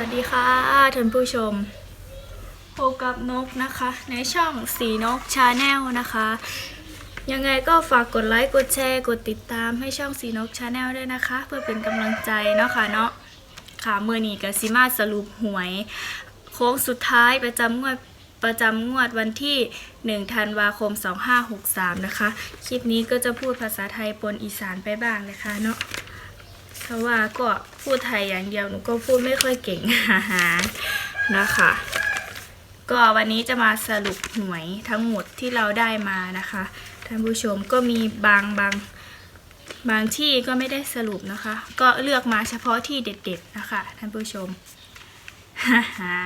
วัสดีค่ะท่านผู้ชมพบกับนกนะคะ ในช่องสีนกชาแนลนะคะ ยังไงก็ฝากกดไลค์กดแชร์กดติดตามให้ช่องสีนกชาแนลด้วยนะคะ เพื่อเป็นกำลังใจเนาะค่ะเนาะค่ะเมื่อนี้กับซิมาสรุปหวย โค้งสุดท้ายประจำงวดประจำงวดวันที่ 1 ธันวาคม 2563 นะคะ คลิปนี้ก็จะพูดภาษาไทยปนอีสานไปบ้างนะคะเนาะ เพราะว่าก็พูดไทยอย่างเดียวหนูก็พูดไม่ค่อยเก่งฮ่านะคะ ก็วันนี้จะมาสรุปหวยทั้งหมดที่เราได้มานะคะท่านผู้ชมก็มีบางบางบางที่ก็ไม่ได้สรุปนะคะ ก็เลือกมาเฉพาะที่เด็ด ๆ นะคะท่านผู้ชมฮ่า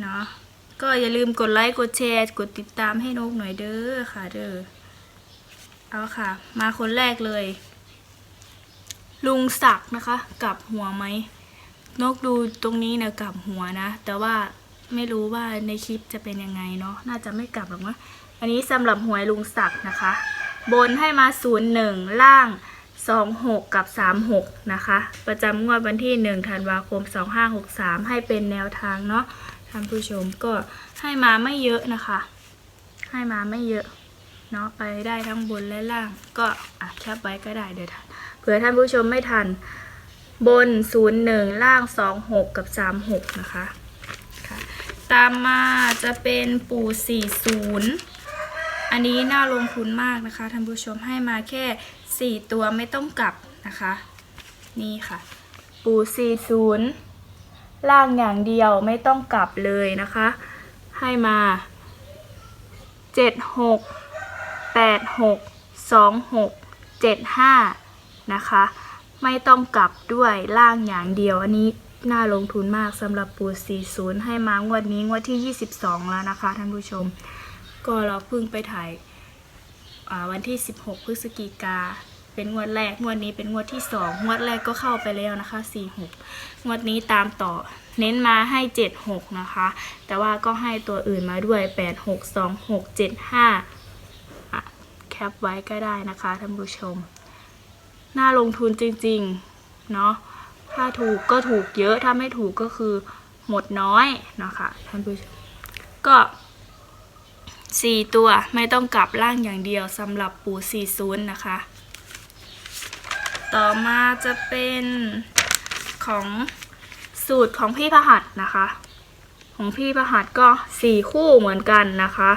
เนาะก็อย่าลืมกดไลค์กดแชร์กดติดตามให้นกหน่อยเด้อค่ะเด้อเอาค่ะ มาคนแรกเลย ลุงศักนะคะ กลับหัวไหม นกดูตรงนี้นะกลับหัวนะ แต่ว่าไม่รู้ว่าในคลิปจะเป็นยังไงเนาะน่าจะไม่กลับหรอกนะอันนี้สำหรับหวยลุงศักดิ์นะคะ บนให้มา0ูนย์หนึ่งล่าง 2 6 กับ 3 6 นะคะ ประจำงวดวันที่ 1 ธันวาคม 2563 ให้เป็นแนวทางเนาะท่านผู้ชมก็ให้มาไม่เยอะนะคะ ให้มาไม่เยอะเนาะไปได้ทั้งบนและล่าง ก็อะแคปไว้ก็ได้เดี๋ยวท่าน ผื่อท่านผู้ชมไม่ทัน บน 01 ล่าง 26 กับ 36นะคะคะ ตามมาจะเป็นปู่ 40 อันนี้น่าลงทุนมากนะคะ ท่านผู้ชมให้มาแค่ 4 ตัวไม่ต้องกลับนะคะ นี่ค่ะ ปู่ 40 ล่างอย่างเดียวไม่ต้องกลับเลยนะคะ ให้มา 76 86 26 75 นะคะ ไม่ต้องกลับด้วยล่างอย่างเดียวอันนี้น่าลงทุนมากสำหรับปู40 ให้มางวดนี้งวดที่ 22 แล้วนะคะท่านผู้ชม ก็เราเพิ่งไปถ่ายาวันที่ 16 พฤศจิกาเป็นงวดแรก งวดนี้เป็นงวดที่ 2 งวดแรกก็เข้าไปแล้วนะคะ 46 งวดนี้ตามต่อ เน้นมาให้ 76 นะคะ แต่ว่าก็ให้ตัวอื่นมาด้วย 86 26 75 แคปไว้ก็ได้นะคะท่านผู้ชม น่าลงทุนจริงๆเนาะถ้าถูกก็ถูกเยอะถ้าไม่ถูกก็คือหมดน้อยเนาะคะท่านผู้ชมก็สี่ตัวไม่ต้องกลับล่างอย่างเดียวสำหรับปูสี่ศูนนะคะ ต่อมาจะเป็นของสูตรของพี่พหัสนะคะ ของพี่พหัสก็สี่คู่เหมือนกันนะคะ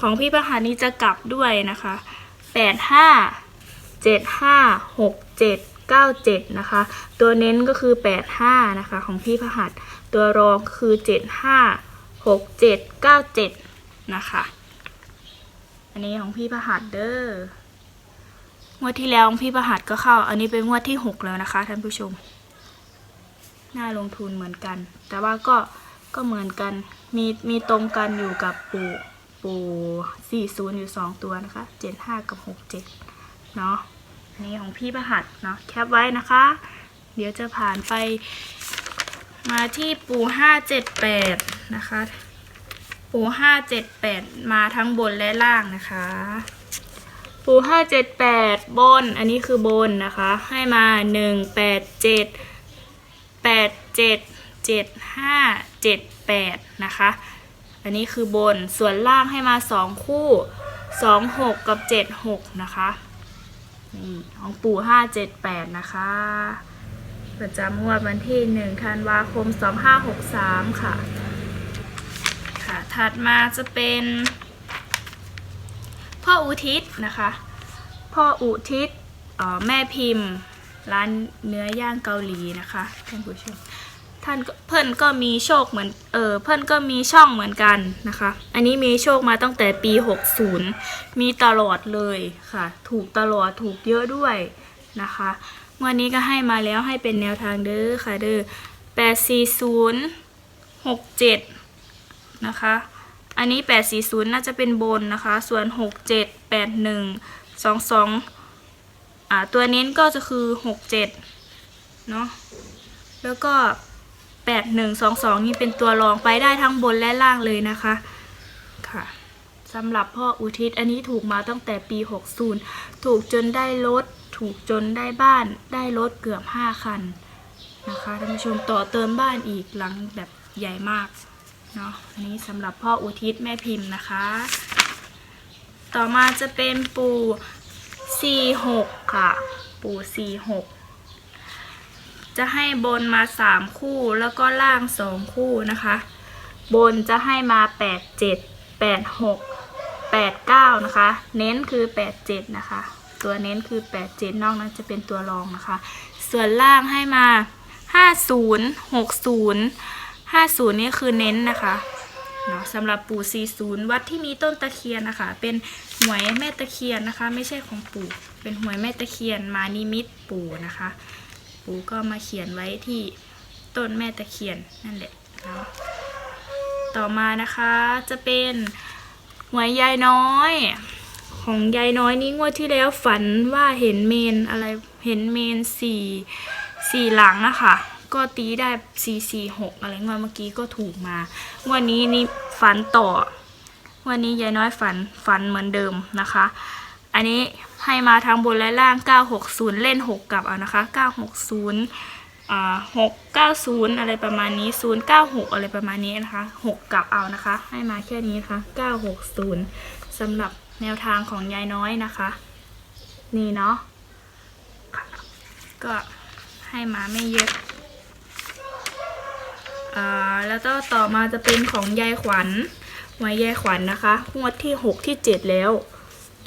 ของพี่พหัสนี้จะกลับด้วยนะคะแป ดห้าเจ็ดห้าหกเจ็ดเก้าเจ็ดนะคะ ตัวเน้นก็คือแปดห้านะคะ ของพี่พหัส ตัวรองคือเจ็ดห้าหกเจ็ดเก้าเจ็ดนะคะ อันนี้ของพี่พหัสเด้องวดที่แล้วของพี่พหัสก็เข้า อันนี้เป็นงวดที่หกแล้วนะคะท่านผู้ชม น่าลงทุนเหมือนกัน แต่ว่าก็ก็เหมือนกัน มีมีตรงกันอยู่กับปูปูสี่ศูนย์อยู่สองตัวนะคะเจ็ดห้ากับหก เนาะอันนี้ของพี่ประหัดเนาะแคปไว้นะคะ เดี๋ยวจะผ่านไป มาที่ปูห้าเจ็ดแปดนะคะ ปูห้าเจ็ดแปดมาทั้งบนและล่างนะคะ ปูห้าเจ็ดแปดบน อันนี้คือบนนะคะ ให้มาหนึ่งแปดเจ็ดแปดเจ็ดเจ็ดห้าเจ็ดแปดนะคะ อันนี้คือบนส่วนล่างให้มาสองคู่สองหกกับเจ็ดหกนะคะ นี่ของปู่ห้าเจ็ดแปดนะคะ ประจำงวดวันที่หนึ่งธันวาคมสองห้าหกสามค่ะ ค่ะ ถัดมาจะเป็น พ่ออุทิศนะคะ พ่ออุทิศออแม่พิมพ์ ร้านเนื้อย่างเกาหลีนะคะท่านผู้ชม ท่านเพื่อนก็มีโชคเหมือนเออเพื่อนก็มีช่องเหมือนกันนะคะ อันนี้มีโชคมาตั้งแต่ปี 60 มีตลอดเลยค่ะ ถูกตลอดถูกเยอะด้วยนะคะวันนี้ก็ให้มาแล้วให้เป็นแนวทางเด้อค่ะเด้อ840 67นะคะ อันนี้840น่าจะเป็นบนนะคะ ส่วน67 81 22อ่าตัวเน้นก็จะคือ67เนาะแล้วก็ 8122 นี่เป็นตัวรองไปได้ทั้งบนและล่างเลยนะคะค่ะสำหรับพ่ออุทิศอันนี้ถูกมาตั้งแต่ปี 60 ถูกจนได้รถ ถูกจนได้บ้าน ได้รถเกือบ 5 คันนะคะท่านผู้ชมต่อเติมบ้านอีกหลังแบบใหญ่มากเนาะอันนี้สำหรับพ่ออุทิศแม่พิมพ์นะคะ ต่อมาจะเป็นปู่46 ค่ะ ปู่46 จะให้บนมา3คู่แล้วก็ล่าง2คู่นะคะ บนจะให้มา8 7 8 6 8 9นะคะ เน้นคือ8 7นะคะ ตัวเน้นคือ8 7นอกนั้นจะเป็นตัวรองนะคะ ส่วนล่างให้มา50 60 50นี่คือเน้นนะคะเนาะสำหรับปู่ 40 วัดที่มีต้นตะเคียนนะคะ เป็นหวยแม่ตะเคียนนะคะ ไม่ใช่ของปู่ เป็นหวยแม่ตะเคียนมานิมิตปู่นะคะ ปู่ก็มาเขียนไว้ที่ต้นแม่ตะเคียนนั่นแหละเนาะต่อมานะคะจะเป็นหวยยายน้อย ของยายน้อยนี่งวดที่แล้วฝันว่าเห็นเมนอะไรเห็นเมนสี่สี่หลังอะค่ะก็ตีได้สี่สี่หกอะไรเงวดเมื่อกี้ก็ถูกมางวดนี้นี่ฝันต่อ วันนี้ยายน้อยฝันฝันเหมือนเดิมนะคะ อันนี้ ให้มาทั้งบนและล่าง 960 เล่น 6 กลับเอานะคะ 960อ่า690 อะไรประมาณนี้ 096 อะไรประมาณนี้นะคะ 6 กลับเอานะคะ ให้มาแค่นี้นะคะ 960สำหรับแนวทางของยายน้อยนะคะ นี่เนาะค่ะก็ให้มาไม่เยอะอ่าแล้วก็ต่อมาจะเป็นของยายขวัญไว้ยายขวัญนะคะงวดที่ 6 ที่ 7 แล้ว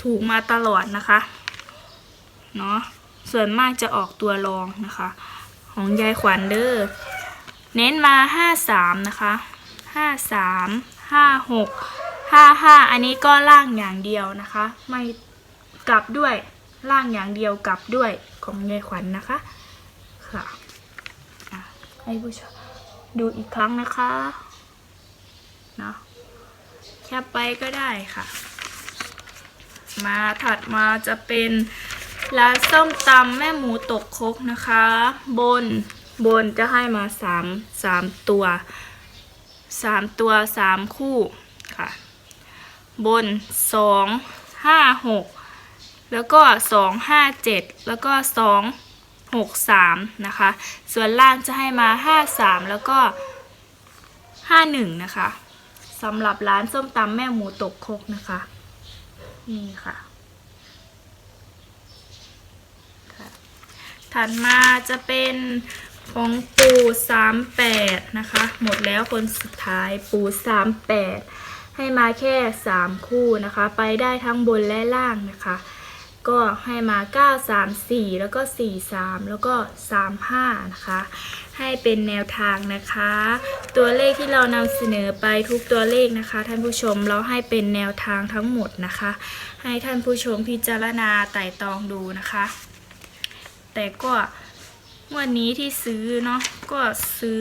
ถูกมาตลอดนะคะ เนาะส่วนมากจะออกตัวรองนะคะ ของยายขวัญเด้อเน้นมาห้าสามนะคะห้าสามห้าหกห้าห้าอันนี้ก็ล่างอย่างเดียวนะคะ ไม่กลับด้วยล่างอย่างเดียวกลับด้วยของยายขวัญนะคะค่ะอะให้ผู้ชมดูอีกครั้งนะคะ เนาะแคปไปก็ได้ค่ะ มาถัดมาจะเป็นร้านส้มตำแม่หมูตกคกนะคะ บนบนจะให้มาสามสามตัวสามตัวสามคู่ค่ะ บนสองห้าหกแล้วก็สองห้าเจ็ดแล้วก็สองหกสามนะคะ ส่วนล่างจะให้มาห้าสามแล้วก็ห้าหนึ่งนะคะสำหรับร้านส้มตำแม่หมูตกคกนะคะ นี่ค่ะค่ะ ถัดมาจะเป็นของปูสามแปดนะคะ หมดแล้วคนสุดท้ายปูสามแปดให้มาแค่สามคู่นะคะ ไปได้ทั้งบนและล่างนะคะ ก็ให้มา 9 3 4 แล้วก็ 4 3 แล้วก็ 3 5 นะคะ ให้เป็นแนวทางนะคะ ตัวเลขที่เรานำเสนอไปทุกตัวเลขนะคะ ท่านผู้ชมเราให้เป็นแนวทางทั้งหมดนะคะ ให้ท่านผู้ชมพิจารณาไต่ตองดูนะคะ แต่ก็งวันนี้ที่ซื้อเนาะก็ซื้อ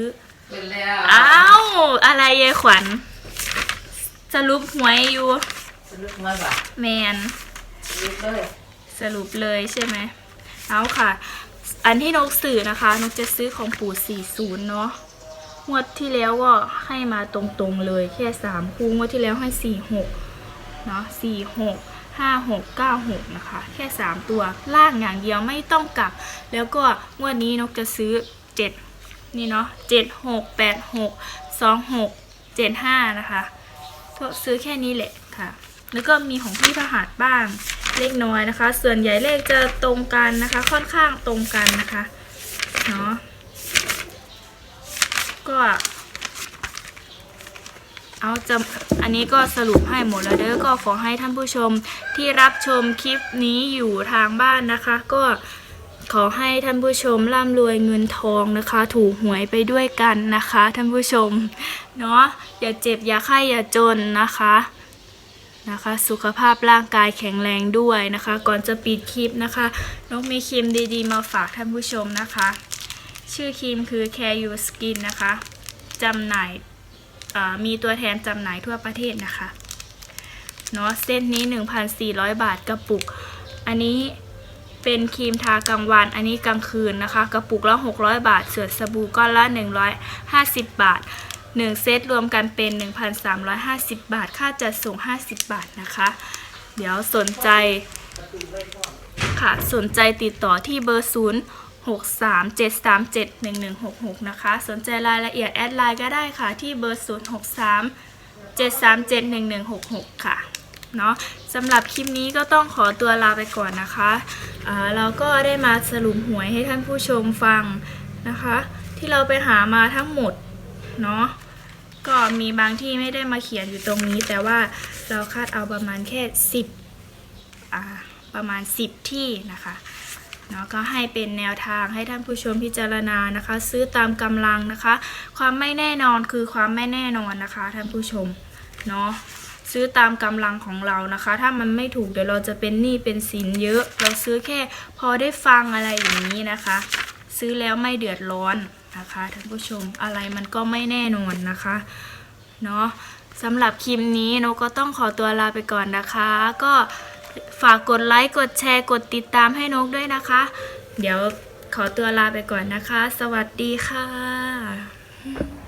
เป็นแล้วอ้าวอะไรยายขวัญสรุปหวยอยู่สนุกมากว่ะแมนสนุกเลย สรุปเลยใช่ไหมเอาค่ะ อันที่นกสื่อนะคะ นกจะซื้อของปู่40 เนาะงวดที่แล้วก็ให้มาตรงๆเลยแค่ 3 คู่งวดที่แล้วให้ 46 เนาะ46 56 96 นะคะ แค่ 3 ตัวล่างอย่างเดียวไม่ต้องกลับ แล้วก็งวดนี้นกจะซื้อ 7 นี่เนาะ76 86 26 75 นะคะ ซื้อแค่นี้แหละค่ะ แล้วก็มีของพี่พหัสบ้าง เล็กน้อยนะคะ ส่วนใหญ่เลขจะตรงกันนะคะ ค่อนข้างตรงกันนะคะเนาะก็เอาจะอันนี้ก็สรุปให้หมดแล้วเด้อก็ขอให้ท่านผู้ชมที่รับชมคลิปนี้อยู่ทางบ้านนะคะ ก็ขอให้ท่านผู้ชมร่ำรวยเงินทองนะคะ ถูกหวยไปด้วยกันนะคะ ท่านผู้ชมเนาะอย่าเจ็บอย่าไข้อย่าจนนะคะ นะคะ สุขภาพร่างกายแข็งแรงด้วยนะคะ ก่อนจะปิดคลิปนะคะนกมีครีมดีๆ มาฝากท่านผู้ชมนะคะ ชื่อครีมคือ Care Your Skin นะคะจำหน่ายมีตัวแทนจำหน่ายทั่วประเทศนะคะเนาะเส้นนี้ 1,400 บาทกระปุก อันนี้เป็นครีมทากลางวัน อันนี้กลางคืนนะคะ กระปุกละ 600 บาท ส่วนสบู่ก้อนละ 150 บาท 1 เซตรวมกันเป็น 1,350 บาท ค่าจัดส่ง 50 บาทนะคะ เดี๋ยวสนใจค่ะสนใจติดต่อที่เบอร์ 0 63 737 1166 นะคะ สนใจรายละเอียดแอดไลน์ก็ได้ค่ะ ที่เบอร์ 063 737 1166 ค่ะเนาะสำหรับคลิปนี้ก็ต้องขอตัวลาไปก่อนนะคะอ่าเราก็ได้มาสรุปหวยให้ท่านผู้ชมฟังนะคะ ที่เราไปหามาทั้งหมดเนาะ ก็มีบางที่ไม่ได้มาเขียนอยู่ตรงนี้ แต่ว่าเราคาดเอาประมาณแค่10อ่าประมาณ 10 ที่นะคะเนาะก็ให้เป็นแนวทางให้ท่านผู้ชมพิจารณานะคะ ซื้อตามกำลังนะคะ ความไม่แน่นอนคือความไม่แน่นอนนะคะ ท่านผู้ชมเนาะซื้อตามกำลังของเรานะคะ ถ้ามันไม่ถูกเดี๋ยวเราจะเป็นหนี้เป็นสินเยอะ เราซื้อแค่พอได้ฟังอะไรอย่างนี้นะคะ ซื้อแล้วไม่เดือดร้อนนะคะท่านผู้ชมอะไรมันก็ไม่แน่นอนนะคะเนาะสำหรับคลิปนี้นกก็ต้องขอตัวลาไปก่อนนะคะ ก็ฝากกดไลค์กดแชร์กดติดตามให้นกด้วยนะคะ เดี๋ยวขอตัวลาไปก่อนนะคะ สวัสดีค่ะ